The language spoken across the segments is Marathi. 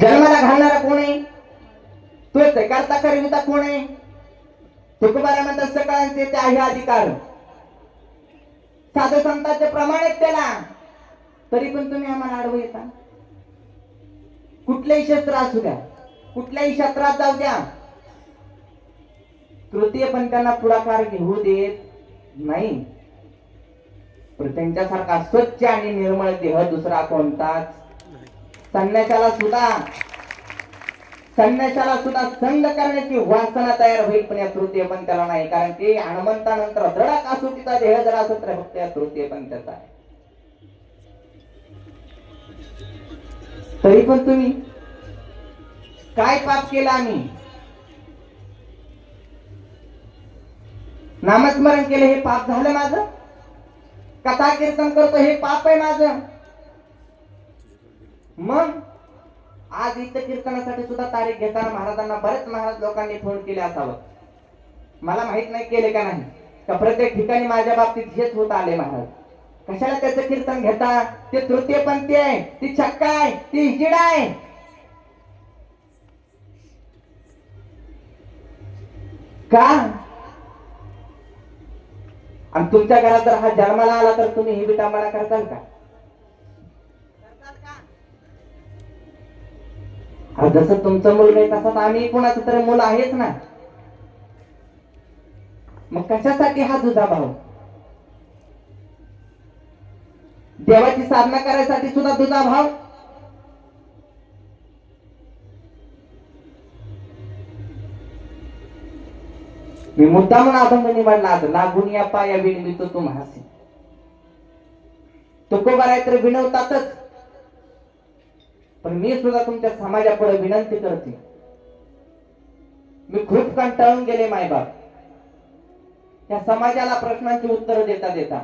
जन्माला घालणारा कोण आहे? तो आहे करता करिता कोण आहे? तुकोबारा म्हणतात सकाळचे ते आहे अधिकार. साधू संतांचे प्रमाण आहेत त्याला. तरी पण तुम्ही आम्हाला आडवू येता. कुठल्याही क्षेत्र असू द्या. कुठल्याही क्षेत्रात जाऊ द्या. तृतीय पण त्यांना पुढाकार घेऊ देत नाही. पण त्यांच्यासारखा स्वच्छ आणि निर्मळ देह दुसरा कोणताच संन्याशाला सुद्धा संन्याशाला सुद्धा संघ करण्याची वासना तयार होईल पण या तृतीय पण त्याला नाही. कारण ते हनुमंतानंतर दडा कासुटीचा देह जर असत फक्त या तृतीय पण त्याचा आहे. तरी पण तुम्ही काय पाप केलं आम्ही? नामस्मरण केलं हे पाप झालं माझं? कथा कीर्तन करतो हे पाप आहे माझं. मग आज इथं कीर्तनासाठी सुद्धा तारीख घेताना महाराजांना बरेच महाराज लोकांनी फोन केले असावं. मला माहीत नाही केले का नाही. का प्रत्येक ठिकाणी माझ्या बाबतीत हेच होत आले महाराज. कशाला त्याचं कीर्तन घेता? ते तृतीय पंथी आहे ती छक्का आहे ती हिजिडा आहे. का? आणि तुमच्या घरात जर हा जन्माला आला तर तुम्ही ही विटांबळा करताल का? अहो, जसं तुमचं मुलगा आहे तसंच आम्ही कोणाचं तरी मुलं आहेच ना. मग कशासाठी हा दुधा भाव देवाची साधना करायसाठी सुद्धा दुधा भाव मी मुद्दा म्हणून अभंग निवडला आज लागून या पाया विणवितो तू महासी तुकोबाराय आहे तर विनवतातच. पण मी सुद्धा तुमच्या समाजापुढे विनंती करते. मी खूप कंटाळून गेले मायबाप. या समाजाला प्रश्नांची उत्तर देता देता.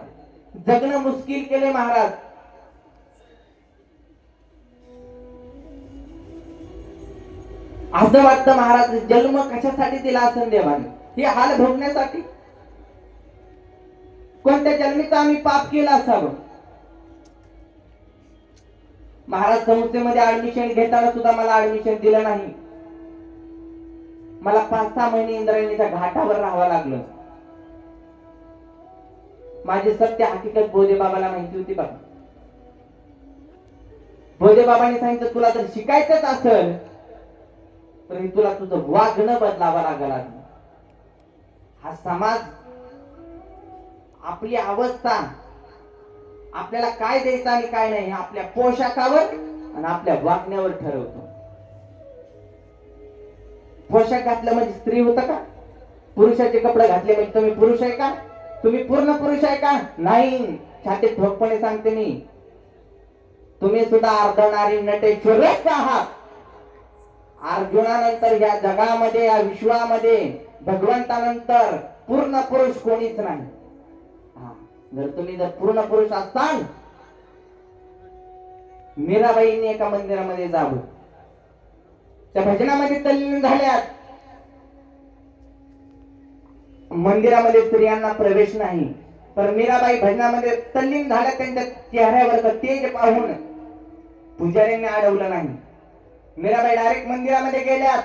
जगणं मुश्किल केले महाराज. असं वाटतं महाराज जन्म कशासाठी दिला असेल देवाने? हे हाल भोगण्यासाठी? कोणत्या जन्मीचा आम्ही पाप केला असावं? महाराज संस्थेमध्ये ऍडमिशन घेताना सुद्धा मला ऍडमिशन दिलं नाही. मला पाच सहा महिने इंद्रायणीच्या घाटावर राहावं लागलं. माझी सत्य हकीकत बोधे बाबाला माहिती होती बघा. बोधे बाबाने सांगितलं तुला जर शिकायचंच असेल तर तुला तुझं वागणं बदलावं लागलं. हा समाज आपली अवस्था आपल्याला काय द्यायचं आणि काय नाही आपल्या पोशाखावर आणि आपल्या वागण्यावर ठरवतो. पोशाख घातलं म्हणजे स्त्री होतं का? पुरुषाचे कपडे घातले म्हणजे तुम्ही पुरुष आहे का? तुम्ही पूर्ण पुरुष आहे का? नाही. छातीत ठोकपणे सांगते मी. तुम्ही सुद्धा अर्धनारी नटेश्वरच आहात. अर्जुनानंतर या जगामध्ये या विश्वामध्ये भगवंतानंतर पूर्ण पुरुष कोणीच नाही. जर तुम्ही जर पूर्ण पुरुष असाल मीराबाईंनी एका मंदिरामध्ये जावं. त्या भजनामध्ये तल्लीन झाल्यात. मंदिरामध्ये स्त्रियांना प्रवेश नाही. तर मीराबाई भजनामध्ये तल्लीन झाल्या त्यांच्या चेहऱ्यावर तेज पाहून पुजाऱ्यांनी अडवलं नाही. मीराबाई डायरेक्ट मंदिरामध्ये गेल्यात.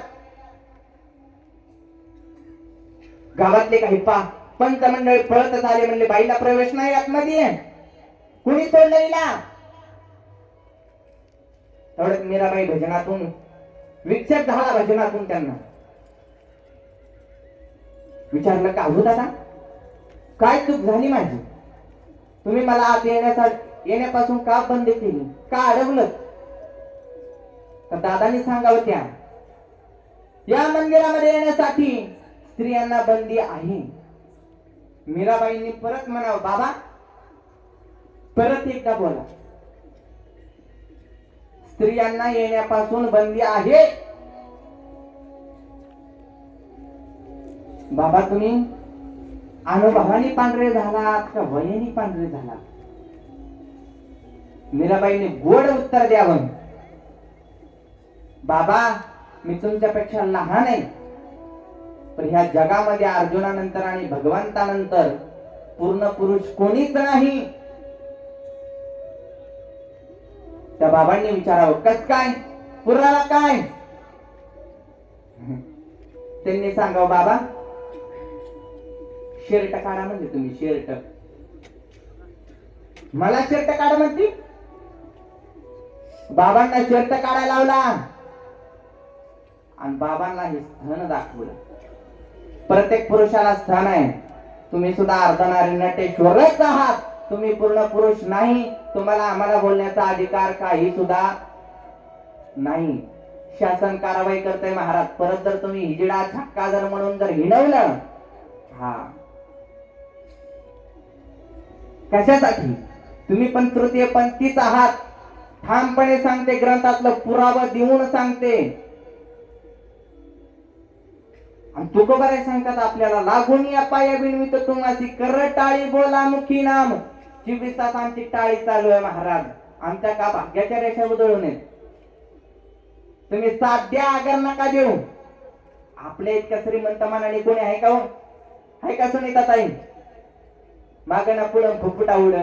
गावातले काही पा पंत मंडळी पळत झाले म्हणले बाईला प्रवेश नाही आतमध्ये कुणी सोडलं हिला? तेवढ्यात मीराबाई भजनातून विक्षेप झाला भजनातून त्यांना विचारलं का हो दादा? काय चूक झाली माझी? तुम्ही मला आत येण्यासाठी येण्यापासून का बंद केली? का अडवलं? तर दादानी सांगावं त्या या मंदिरामध्ये येण्यासाठी स्त्रियांना बंदी आहे. मीराबाईंनी परत म्हणावं बाबा परत एकदा बोला. स्त्रियांना येण्यापासून बंदी आहे. बाबा तुम्ही अनुभवानी पांढरे झालात का वयाने पांढरे झालात? मीराबाईने गोड उत्तर द्यावं. बाबा मी तुमच्यापेक्षा लहान आहे. पण ह्या जगामध्ये अर्जुनानंतर आणि भगवंतानंतर पूर्ण पुरुष कोणीच नाही. त्या बाबांनी विचारावं कस काय? पुराला काय? त्यांनी सांगाव बाबा शर्ट काढा म्हणजे तुम्ही शेरट. मला शर्ट काढा म्हणते. बाबांना शर्ट काढायला लावला. आणि बाबांना हे स्थन दाखवलं. प्रत्येक पुरुषाला स्थान आहे. तुम्ही सुद्धा अर्धनारी नटेश्वरच आहात. तुम्ही पूर्ण पुरुष नाही. तुम्हाला आम्हाला बोलण्याचा अधिकार काही सुद्धा नाही. शासन कारवाई करते महाराज. परत जर तुम्ही हिजडा छक्का जर म्हणून जर हिणवलं हा. कशासाठी? तुम्ही पण तृतीय पंथीच आहात. ठामपणे सांगते ग्रंथातलं पुरावा देऊन सांगते. आणि तुकोबारे सांगतात आपल्याला लागून या पाया बिनवित तुम्हाची कर टाळी बोला मुखी नाम. चोवीस तास आमची टाळी चालू आहे महाराज. आमच्या का भाग्याच्या रेषा उधळून नये तुम्ही साथ द्या आगर नका देऊ. आपल्या इतक्या श्रीमंत मनाने कोणी आहे का हो? आहे का सुनीता ताई? माग ना पुढं फुफुटा उड